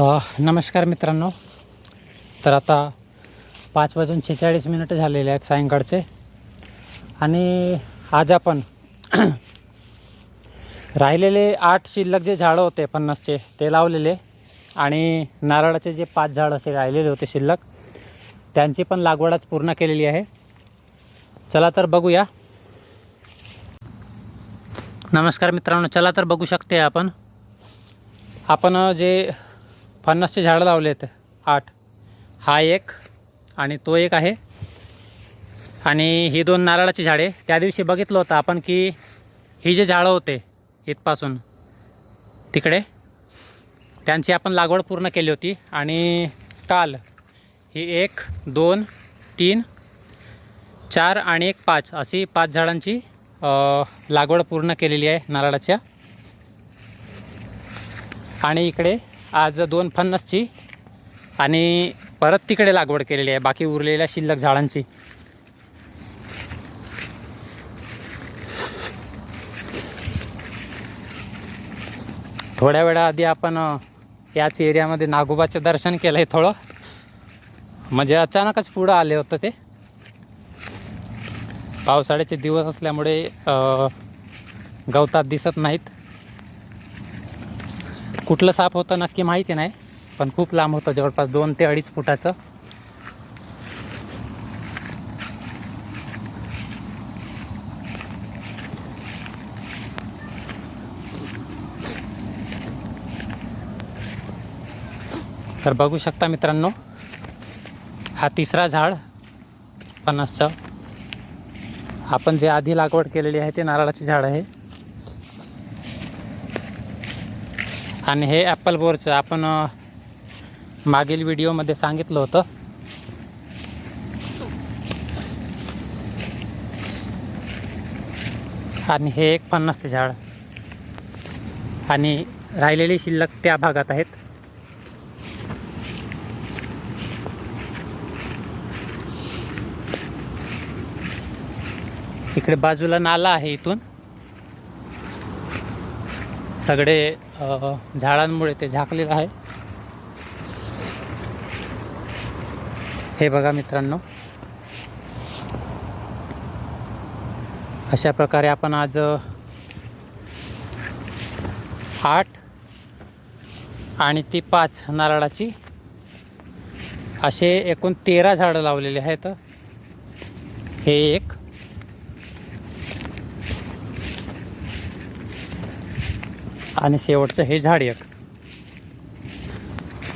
नमस्कार मित्रांनो. तर आता पाच वाजून छेचाळीस मिनिटं झालेले आहेत सायंकाळचे. आणि आज आपण राहिलेले आठ शिल्लक जे झाडं होते पन्नासचे ते लावलेले. आणि नारळाचे जे पाच झाड असे राहिलेले होते शिल्लक त्यांची पण लागवडच पूर्ण केलेली आहे. चला तर बघूया. नमस्कार मित्रांनो चला तर बघू शकते आपण. आपण जे पन्नासचे झाडं लावले आहेत. आठ. हा एक आणि तो एक आहे. आणि ही दोन नारळाची झाडे. त्या दिवशी बघितलं होतं आपण की ही जे झाडं होते इथपासून तिकडे त्यांची आपण लागवड पूर्ण केली होती. आणि काल ही एक दोन तीन चार आणि एक पाच अशी पाच झाडांची लागवड पूर्ण केलेली आहे नारळाच्या. आणि इकडे आज दोन फन्नसची आणि परत तिकडे लागवड केलेली आहे बाकी उरलेल्या शिल्लक झाडांची. थोड्या वेळाआधी आपण याच एरियामध्ये नागोबाचं दर्शन केलं आहे थोडं. म्हणजे अचानकच पुढं आले होतं ते. पावसाळ्याचे दिवस असल्यामुळे गवतात दिसत नाहीत. कुठलं साप होतं नक्की माहिती नाही पण खूप लांब होतं जवळपास दोन ते अडीच फुटाचं. तर बघू शकता मित्रांनो हा तिसरा झाड पन्नासचं. आपण जे आधी लागवड केलेली आहे ते नारळाचे झाड आहे. आणि हे ॲपल बोरचं आपण मागील व्हिडिओमध्ये सांगितलं होतं. आणि हे एक पन्नासचे झाड. आणि राहिलेली शिल्लक त्या भागात आहेत. इकडे बाजूला नाला आहे इथून. सगळे झाडांमुळे ते झाकलेलं आहे. हे बघा मित्रांनो. अशा प्रकारे आपण आज आठ आणि ती पाच नारळाची असे एकूण तेरा झाडं लावलेले आहेत. हे एक. आणि शेवटचं हे झाड एक.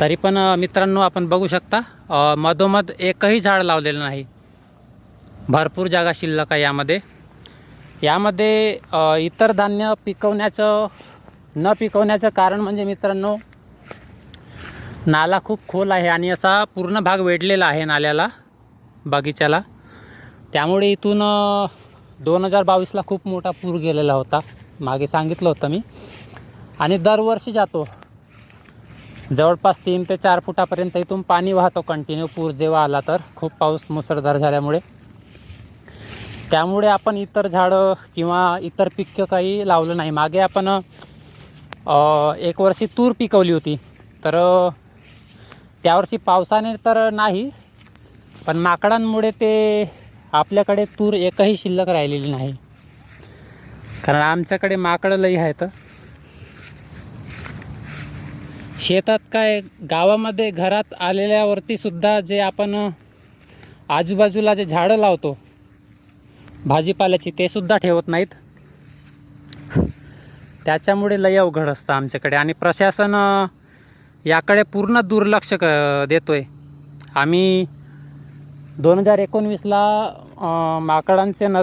तरी पण मित्रांनो आपण बघू शकता मधोमध एकही झाड लावलेलं नाही. भरपूर जागा शिल्लक आहे यामध्ये. यामध्ये इतर धान्य पिकवण्याचं न पिकवण्याचं कारण म्हणजे मित्रांनो नाला खूप खोल आहे आणि असा पूर्ण भाग वेढलेला आहे नाल्याला बगीच्याला. त्यामुळे इथून दोन हजार बावीसला खूप मोठा पूर गेलेला होता. मागे सांगितलं होतं मी. आणि दरवर्षी जातो. जवळपास तीन ते चार फुटापर्यंत इथून पाणी वाहतो कंटिन्यू पूर जेव्हा आला तर खूप पाऊस मुसळधार झाल्यामुळे. त्यामुळे आपण इतर झाडं किंवा इतर पिकं काही लावलं नाही. मागे आपण एक वर्षी तूर पिकवली होती. तर त्यावर्षी पावसाने तर नाही पण माकडांमुळे ते आपल्याकडे तूर एकही शिल्लक राहिलेली नाही. कारण आमच्याकडे माकडं लई आहेत. शेतात काय गावामध्ये घरात आलेल्यावरती सुद्धा जे आपण आजूबाजूला जे झाडं लावतो भाजीपाल्याची ते सुद्धा ठेवत नाहीत. त्याच्यामुळे लय अवघड असतं आमच्याकडे. आणि प्रशासन याकडे पूर्ण दुर्लक्ष क देतोय. आम्ही दोन हजार एकोणवीसला माकडांचे नज